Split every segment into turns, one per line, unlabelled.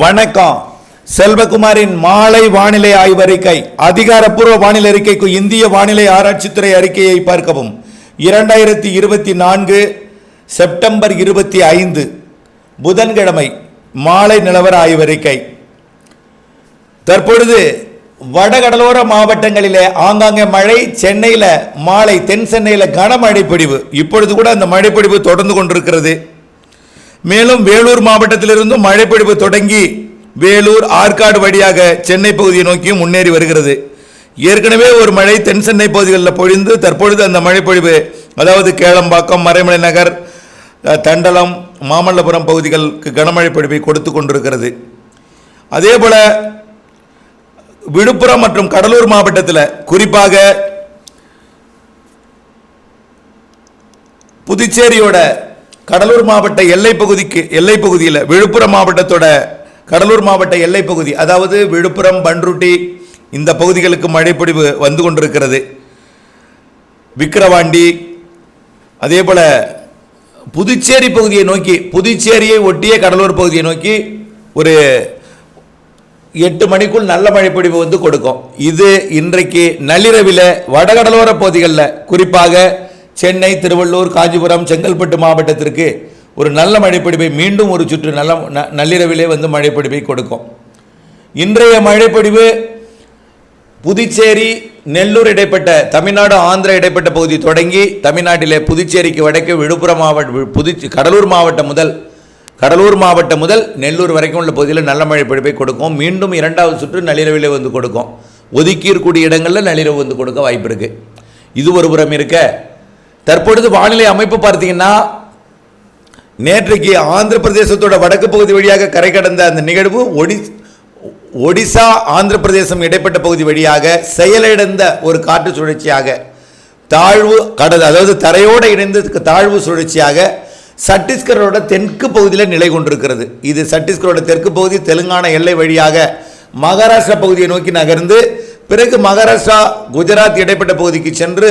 வணக்கம். செல்வகுமாரின் மாலை வானிலை ஆய்வறிக்கை அதிகாரப்பூர்வ வானிலை அறிக்கைக்கு இந்திய வானிலை ஆராய்ச்சித்துறை அறிக்கையை பார்க்கவும். இரண்டாயிரத்தி இருபத்தி நான்கு செப்டம்பர் இருபத்தி ஐந்து புதன்கிழமை மாலை நிலவர ஆய்வறிக்கை. தற்பொழுது வடகடலோர மாவட்டங்களிலே ஆங்காங்கே மழை சென்னையில் மாலை தென் சென்னையில் கனமழை பொழிவு. இப்பொழுது கூட அந்த மழைப்பொழிவு தொடர்ந்து கொண்டிருக்கிறது. மேலும் வேலூர் மாவட்டத்திலிருந்தும் மழைப்பொழிவு தொடங்கி வேலூர் ஆற்காடு வழியாக சென்னை பகுதியை நோக்கியும் முன்னேறி வருகிறது. ஏற்கனவே ஒரு மழை தென் சென்னை பகுதிகளில் பொழிந்து தற்பொழுது அந்த மழைப்பொழிவு அதாவது கேளம்பாக்கம் மறைமலை நகர் தண்டலம் மாமல்லபுரம் பகுதிகளுக்கு கனமழை பொழிவை கொடுத்து கொண்டிருக்கிறது. அதேபோல் விழுப்புரம் மற்றும் கடலூர் மாவட்டத்தில் குறிப்பாக புதுச்சேரியோட கடலூர் மாவட்ட எல்லை பகுதிக்கு எல்லை பகுதியில் விழுப்புரம் மாவட்டத்தோட கடலூர் மாவட்ட எல்லை பகுதி அதாவது விழுப்புரம் பன்ருட்டி இந்த பகுதிகளுக்கு மழைப்பொழிவு வந்து கொண்டிருக்கிறது. விக்கிரவாண்டி அதே போல் புதுச்சேரி பகுதியை நோக்கி புதுச்சேரியை ஒட்டிய கடலூர் பகுதியை நோக்கி ஒரு எட்டு மணிக்குள் நல்ல மழைப்பொழிவு வந்து கொடுக்கும். இது இன்றைக்கு நள்ளிரவில் வடகடலோர பகுதிகளில் குறிப்பாக சென்னை திருவள்ளூர் காஞ்சிபுரம் செங்கல்பட்டு மாவட்டத்திற்கு ஒரு நல்ல மழைப்பொழிவை மீண்டும் ஒரு சுற்று நல்ல ந- நள்ளிரவிலே வந்து மழைப்பொழிவை கொடுக்கும். இன்றைய மழைப்பொழிவு புதுச்சேரி நெல்லூர் இடைப்பட்ட தமிழ்நாடு ஆந்திரா இடைப்பட்ட பகுதி தொடங்கி தமிழ்நாட்டிலே புதுச்சேரிக்கு வடக்கே விழுப்புரம் மாவட்ட புதுச்சி கடலூர் மாவட்டம் முதல் கடலூர் மாவட்டம் முதல் நெல்லூர் வரைக்கும் உள்ள பகுதியில் நல்ல மழை கொடுக்கும். மீண்டும் இரண்டாவது சுற்று நள்ளிரவிலே வந்து கொடுக்கும். ஒதுக்கி இருக்கக்கூடிய இடங்களில் நள்ளிரவு வந்து கொடுக்க வாய்ப்பு இருக்குது இது ஒரு புறம் இருக்க தற்பொழுது வானிலை அமைப்பு பார்த்தீங்கன்னா நேற்றைக்கு ஆந்திர பிரதேசத்தோட வடக்கு பகுதி வழியாக கரை கடந்த அந்த நிகழ்வு ஒடி ஒடிசா ஆந்திர பிரதேசம் இடைப்பட்ட பகுதி வழியாக செயலிழந்த ஒரு காற்று சுழற்சியாக தாழ்வு கடல் அதாவது தரையோடு இணைந்து தாழ்வு சுழற்சியாக சத்தீஸ்கரோட தெற்கு பகுதியில் நிலை கொண்டிருக்கிறது. இது சத்தீஸ்கரோட தெற்கு பகுதி தெலுங்கானா எல்லை வழியாக மகாராஷ்டிரா பகுதியை நோக்கி நகர்ந்து பிறகு மகாராஷ்டிரா குஜராத் இடைப்பட்ட பகுதிக்கு சென்று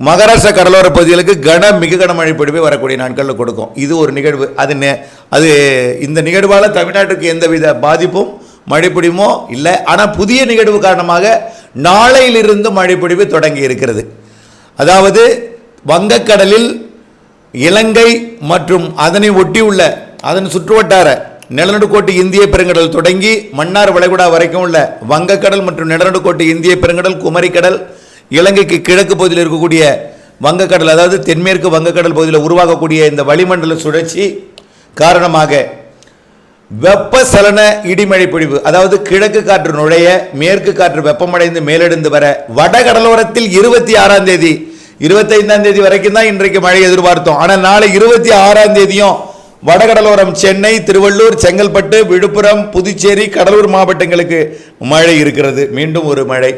மகாராஷ்டிரா கடலோர பகுதிகளுக்கு கன மிக கனமழை பொழிவை வரக்கூடிய நாட்களில் கொடுக்கும். இது ஒரு நிகழ்வு. அது அது இந்த நிகழ்வால் தமிழ்நாட்டுக்கு எந்தவித பாதிப்பும் மழைப்பொழியுமோ இல்லை. ஆனால் புதிய நிகழ்வு காரணமாக நாளையிலிருந்து மழைப்பொழிவு தொடங்கி இருக்கிறது. அதாவது வங்கக்கடலில் இலங்கை மற்றும் அதனை ஒட்டியுள்ள அதன் சுற்றுவட்டார நிலநடுக்கோட்டு இந்திய பெருங்கடல் தொடங்கி மன்னார் வளைகுடா வரைக்கும் உள்ள வங்கக்கடல் மற்றும் நிலநடுக்கோட்டு இந்திய பெருங்கடல் குமரிக்கடல் இலங்கைக்கு கிழக்கு பகுதியில் இருக்கக்கூடிய வங்கக்கடல் அதாவது தென்மேற்கு வங்கக்கடல் பகுதியில் உருவாகக்கூடிய இந்த வளிமண்டல சுழற்சி காரணமாக வெப்பசலன இடிமழை பொழிவு அதாவது கிழக்கு காற்று நுழைய மேற்கு காற்று வெப்பமடைந்து மேலெடுந்து வர வடகடலோரத்தில் இருபத்தி ஆறாம் தேதி இருபத்தைந்தாம் தேதி வரைக்கும் தான் இன்றைக்கு மழை எதிர்பார்த்தோம். ஆனால் நாளை இருபத்தி ஆறாம் தேதியும் வடகடலோரம் சென்னை திருவள்ளூர் செங்கல்பட்டு விழுப்புரம் புதுச்சேரி கடலூர் மாவட்டங்களுக்கு மழை இருக்கிறது. மீண்டும் ஒரு மழை.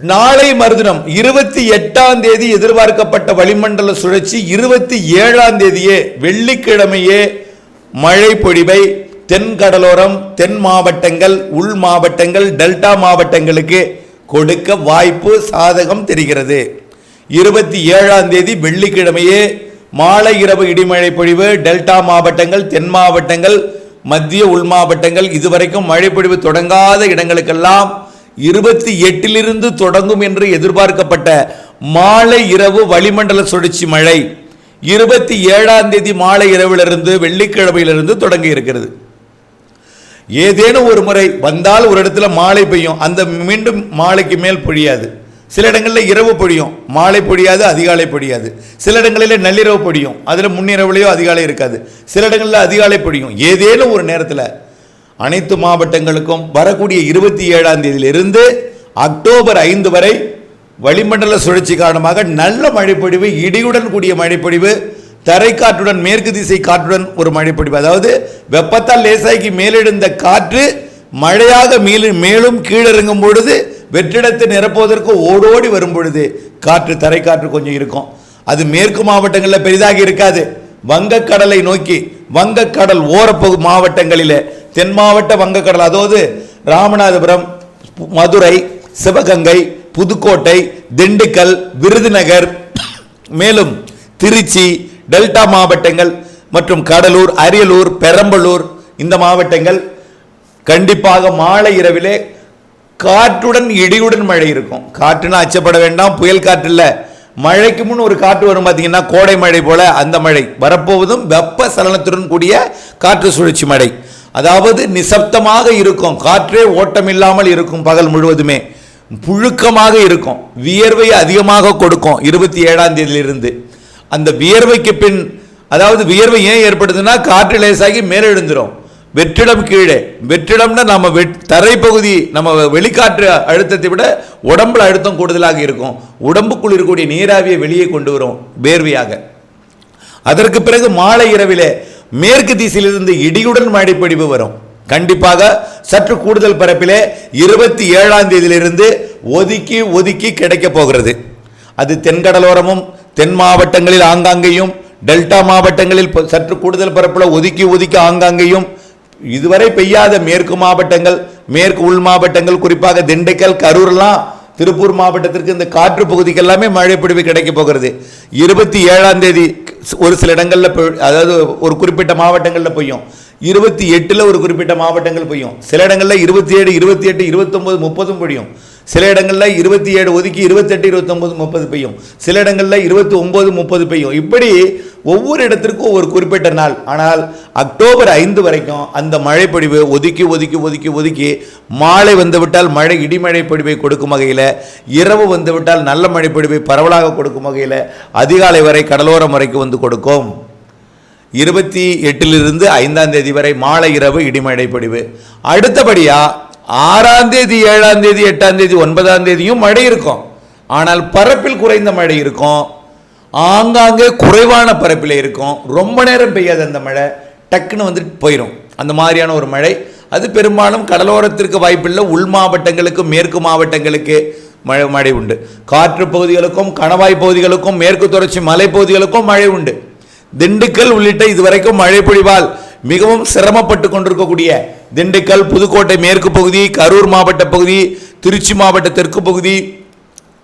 நாளை மறுதினம் இருபத்தி எட்டாம் தேதி எதிர்பார்க்கப்பட்ட வளிமண்டல சுழற்சி இருபத்தி ஏழாம் தேதியே வெள்ளிக்கிழமையே மழை பொழிவை தென் கடலோரம் தென் மாவட்டங்கள் உள் மாவட்டங்கள் டெல்டா மாவட்டங்களுக்கு கொடுக்க வாய்ப்பு சாதகம் தெரிகிறது. இருபத்தி ஏழாம் தேதி வெள்ளிக்கிழமையே மாலை இரவு இடிமழை பொழிவு டெல்டா மாவட்டங்கள் தென் மாவட்டங்கள் மத்திய உள் மாவட்டங்கள் இதுவரைக்கும் மழை பொழிவு தொடங்காத இடங்களுக்கெல்லாம் இருபத்தி எட்டிலிருந்து தொடங்கும் என்று எதிர்பார்க்கப்பட்ட மாலை இரவு வளிமண்டல சுழற்சி மழை இருபத்தி ஏழாம் தேதி மாலை இரவிலிருந்து வெள்ளிக்கிழமையிலிருந்து தொடங்கி இருக்கிறது ஏதேனும் ஒரு முறை வந்தால் ஒரு இடத்துல மாலை பெய்யும். அந்த மீண்டும் மாலைக்கு மேல் பொழியாது. சில இடங்களில் இரவு பொழியும். மாலை பொழியாது அதிகாலை பொழியாது. சில இடங்களில் நள்ளிரவு பொழியும். அதில் முன்னிரவுலையோ அதிகாலை இருக்காது. சில இடங்களில் அதிகாலை பொழியும். ஏதேனும் ஒரு நேரத்தில் அனைத்து மாவட்டங்களுக்கும் வரக்கூடிய இருபத்தி ஏழாம் தேதியிலிருந்து அக்டோபர் ஐந்து வரை வளிமண்டல சுழற்சி காரணமாக நல்ல மழைப்பொழிவு இடியுடன் கூடிய மழைப்பொழிவு தரைக்காற்றுடன் மேற்கு திசை காற்றுடன் ஒரு மழைப்பொழிவு. அதாவது வெப்பத்தால் லேசாக்கி மேலெழுந்த காற்று மழையாக மேலும் மேலும் கீழிறங்கும் பொழுது வெற்றிடத்தை நிரப்புவதற்கு ஓடோடி வரும் பொழுது காற்று தரைக்காற்று கொஞ்சம் இருக்கும். அது மேற்கு மாவட்டங்களில் பெரிதாக இருக்காது. வங்கக்கடலை நோக்கி வங்கக்கடல் ஓரப்பகு மாவட்டங்களில் தென் மாவட்ட வங்கக்கடல் அதாவது ராமநாதபுரம் மதுரை சிவகங்கை புதுக்கோட்டை திண்டுக்கல் விருதுநகர் மேலும் திருச்சி டெல்டா மாவட்டங்கள் மற்றும் கடலூர் அரியலூர் பெரம்பலூர் இந்த மாவட்டங்கள் கண்டிப்பாக மாலை இரவிலே காற்றுடன் இடியுடன் மழை இருக்கும். காற்றுனா அச்சப்பட வேண்டாம் புயல் காற்று மழைக்கு முன் ஒரு காற்று வரும் பார்த்தீங்கன்னா கோடை மழை போல அந்த மழை வரப்போவதும் வெப்ப சலனத்துடன் கூடிய காற்று சுழற்சி மழை. அதாவது நிசப்தமாக இருக்கும் காற்றே ஓட்டம் இல்லாமல் இருக்கும் பகல் முழுவதுமே. புழுக்கமாக இருக்கும் வியர்வை அதிகமாக கொடுக்கும் இருபத்தி ஏழாம் தேதியிலிருந்து. அந்த வியர்வைக்கு பின் அதாவது வியர்வை ஏன் ஏற்படுதுன்னா காற்று லேசாகி மேலெழுந்துடும் வெற்றிடம் கீழே. வெற்றிடம்னா நம்ம வெட் தரைப்பகுதி நம்ம வெளிக்காற்று அழுத்தத்தை விட உடம்புல அழுத்தம் கூடுதலாக இருக்கும். உடம்புக்குள் இருக்கக்கூடிய நீராவியை வெளியே கொண்டு வரும் வேர்வையாக. அதற்கு பிறகு மாலை இரவிலே மேற்கு திசையிலிருந்து இடியுடன் மழைப்பொழிவு வரும். கண்டிப்பாக சற்று கூடுதல் பரப்பிலே இருபத்தி ஏழாம் தேதியிலிருந்து ஒதுக்கி ஒதுக்கி கிடைக்க போகிறது. அது தென்கடலோரமும் தென் மாவட்டங்களில் ஆங்காங்கேயும் டெல்டா மாவட்டங்களில் சற்று கூடுதல் பரப்பில் ஒதுக்கி ஒதுக்கி ஆங்காங்கேயும் இதுவரை பெய்யாத மேற்கு மாவட்டங்கள் மேற்கு உள் மாவட்டங்கள் குறிப்பாக திண்டுக்கல் கரூர்லாம் திருப்பூர் மாவட்டத்திற்கு இந்த காற்று பகுதிக்கு எல்லாமே மழை கிடைக்க போகிறது. இருபத்தி ஏழாம் தேதி ஒரு சில இடங்களில் அதாவது ஒரு குறிப்பிட்ட மாவட்டங்களில் பெய்யும். இருபத்தி எட்டில் ஒரு குறிப்பிட்ட மாவட்டங்கள் பெய்யும். சில இடங்களில் இருபத்தி ஏழு இருபத்தி எட்டு இருபத்தொம்போது முப்பதும் பொழியும் சில இடங்களில் இருபத்தி ஏழு ஒதுக்கி இருபத்தெட்டு இருபத்தொம்போது முப்பது பெய்யும். சில இடங்களில் இருபத்தி ஒம்பது முப்பது பெய்யும். இப்படி ஒவ்வொரு இடத்திற்கும் ஒரு குறிப்பிட்ட நாள். ஆனால் அக்டோபர் ஐந்து வரைக்கும் அந்த மழைப்பொழிவு ஒதுக்கி ஒதுக்கி ஒதுக்கி ஒதுக்கி மாலை வந்துவிட்டால் மழை இடிமழை பொழிவை கொடுக்கும் வகையில் இரவு வந்துவிட்டால் நல்ல மழைப்பொழிவை பரவலாக கொடுக்கும் வகையில் அதிகாலை வரை கடலோரம் வரைக்கும் வந்து கொடுக்கும். இருபத்தி எட்டிலிருந்து ஐந்தாம் தேதி வரை மாலை இரவு இடிமழை பொழிவு. அடுத்தபடியாக ஆறாம் தேதி ஏழாம் தேதி எட்டாம் தேதி ஒன்பதாம் தேதியும் மழை இருக்கும். ஆனால் பரப்பில் குறைந்த மழை இருக்கும். ஆங்காங்கே குறைவான பரப்பில் இருக்கும். ரொம்ப நேரம் பெய்யாத அந்த மழை டக்குன்னு வந்துட்டு போயிடும் அந்த மாதிரியான ஒரு மழை. அது பெரும்பாலும் கடலோரத்திற்கு வாய்ப்பில்லை. உள் மாவட்டங்களுக்கு மேற்கு மாவட்டங்களுக்கு மழை மழை உண்டு. காற்று பகுதிகளுக்கும் கணவாய் பகுதிகளுக்கும் மேற்கு தொடர்ச்சி மலைப்பகுதிகளுக்கும் மழை உண்டு. திண்டுக்கல் உள்ளிட்ட இதுவரைக்கும் மழை பொழிவால் மிகவும் சிரமப்பட்டு கொண்டிருக்கக்கூடிய திண்டுக்கல் புதுக்கோட்டை மேற்கு பகுதி கரூர் மாவட்ட பகுதி திருச்சி மாவட்ட தெற்கு பகுதி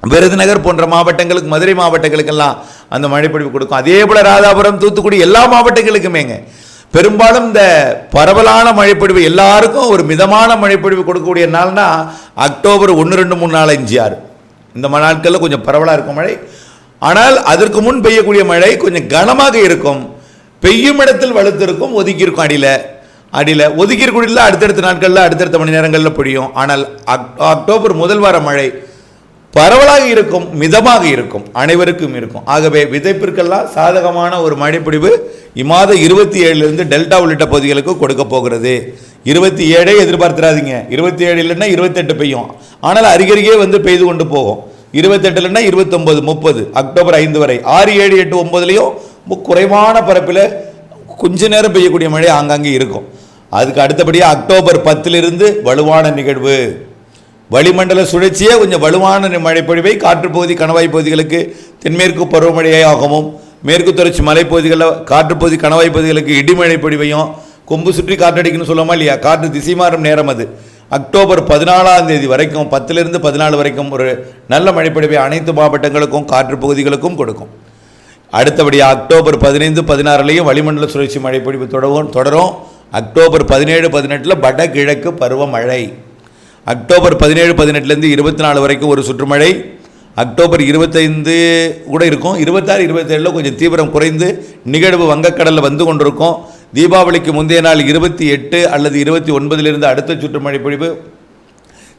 விருதுநகர் போன்ற மாவட்டங்களுக்கு மதுரை மாவட்டங்களுக்கெல்லாம் அந்த மழைப்பொழிவு கொடுக்கும். அதே போல ராதாபுரம் தூத்துக்குடி எல்லா மாவட்டங்களுக்குமேங்க. பெரும்பாலும் இந்த பரவலான மழைப்பொழிவு எல்லாருக்கும் ஒரு மிதமான மழைப்பொழிவு கொடுக்கக்கூடிய நாள்னா அக்டோபர் ஒன்று ரெண்டு மூணு நாலு அஞ்சு ஆறு. இந்த ம- கொஞ்சம் பரவலாக இருக்கும் மழை. ஆனால் அதற்கு முன் பெய்யக்கூடிய மழை கொஞ்சம் கனமாக இருக்கும். பெய்யும் இடத்தில் வலுத்திருக்கும் ஒதுக்கியிருக்கும் அடியில். அடியில் ஒதுக்கி அடுத்தடுத்த நாட்களில் அடுத்தடுத்த மணி நேரங்களில் பொழியும். ஆனால் அக்- அக்டோபர் முதல் வார மழை பரவலாக இருக்கும் மிதமாக இருக்கும் அனைவருக்கும் இருக்கும். ஆகவே விதைப்பிற்கெல்லாம் சாதகமான ஒரு மழைப்பிடிவு இம்மாத இருபத்தி ஏழுலேருந்து டெல்டா உள்ளிட்ட பகுதிகளுக்கு கொடுக்க போகிறது. இருபத்தி ஏழே எதிர்பார்த்துறாதீங்க இருபத்தி ஏழு இல்லைன்னா இருபத்தெட்டு பெய்யும். ஆனால் அருகருகே வந்து பெய்து கொண்டு போகும். இருபத்தெட்டுலன்னா இருபத்தொம்பது முப்பது அக்டோபர் ஐந்து வரை. ஆறு ஏழு எட்டு ஒம்பதுலேயும் குறைவான பரப்பில் கொஞ்ச நேரம் பெய்யக்கூடிய மழை ஆங்காங்கே இருக்கும். அதுக்கு அடுத்தபடியாக அக்டோபர் பத்திலிருந்து வலுவான நிகழ்வு. வளிமண்டல சுழற்சியே கொஞ்சம் வலுவான மழைப்பொழிவை காற்றுப்பகுதி கணவாய் பகுதிகளுக்கு தென்மேற்கு பருவமழையாகவும் மேற்கு தொடர்ச்சி மலைப்பகுதிகளில் காற்றுப்பகுதி கணவாய் பகுதிகளுக்கு இடிமழை பொழிவையும் கொம்பு சுற்றி காற்றடிக்கணும்னு சொல்லாமா இல்லையா? காற்று திசை மாறும் நேரம் அது. அக்டோபர் பதினாலாம் தேதி வரைக்கும் பத்திலிருந்து பதினாலு வரைக்கும் ஒரு நல்ல மழைப்பொழிவை அனைத்து மாவட்டங்களுக்கும் காற்று பகுதிகளுக்கும் கொடுக்கும். அடுத்தபடியாக அக்டோபர் பதினைந்து பதினாறுலேயும் வளிமண்டல சுழற்சி மழைப்பொழிவு தொடரும் தொடரும். அக்டோபர் பதினேழு பதினெட்டில் வடகிழக்கு பருவமழை. அக்டோபர் பதினேழு பதினெட்டுலேருந்து இருபத்தி நாலு வரைக்கும் ஒரு சுற்றுமழை. அக்டோபர் இருபத்தைந்து கூட இருக்கும். இருபத்தாறு இருபத்தேழில் கொஞ்சம் தீவிரம் குறைந்து நிகழ்வு வங்கக்கடலில் வந்து கொண்டிருக்கும். தீபாவளிக்கு முந்தைய நாள் இருபத்தி எட்டு அல்லது இருபத்தி ஒன்பதிலிருந்து அடுத்த சுற்றுமழை பொழிவு.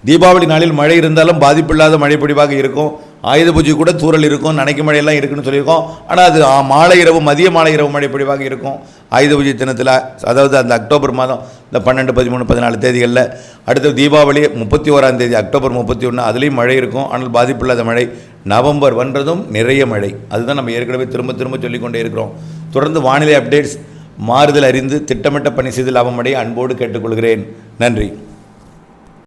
தீபாவளி நாளில் மழை இருந்தாலும் பாதிப்பில்லாத மழை பொழிவாக இருக்கும். ஆயுத பூஜை கூட தூரல் இருக்கும் நினைக்க மழையெல்லாம் இருக்குன்னு சொல்லியிருக்கோம். ஆனால் அது மாலை இரவு மதிய மாலை இரவு மழை பொழிவாக இருக்கும்? ஆயுத பூஜை தினத்தில் அதாவது அந்த அக்டோபர் மாதம் இந்த பன்னெண்டு பதிமூணு பதினாலு தேதிகளில் அடுத்த தீபாவளி முப்பத்தி ஓராம் தேதி அக்டோபர் முப்பத்தி ஒன்று அதுலேயும் மழை இருக்கும். ஆனால் பாதிப்பில்லாத மழை நவம்பர் வந்ததும் நிறைய மழை. அதுதான் நம்ம ஏற்கனவே திரும்ப திரும்ப சொல்லிக்கொண்டே இருக்கிறோம். தொடர்ந்து வானிலை அப்டேட்ஸ் மாறுதல் அறிந்து திட்டமிட்ட பணி செய்து லாபமடைய அன்போடு கேட்டுக்கொள்கிறேன். நன்றி.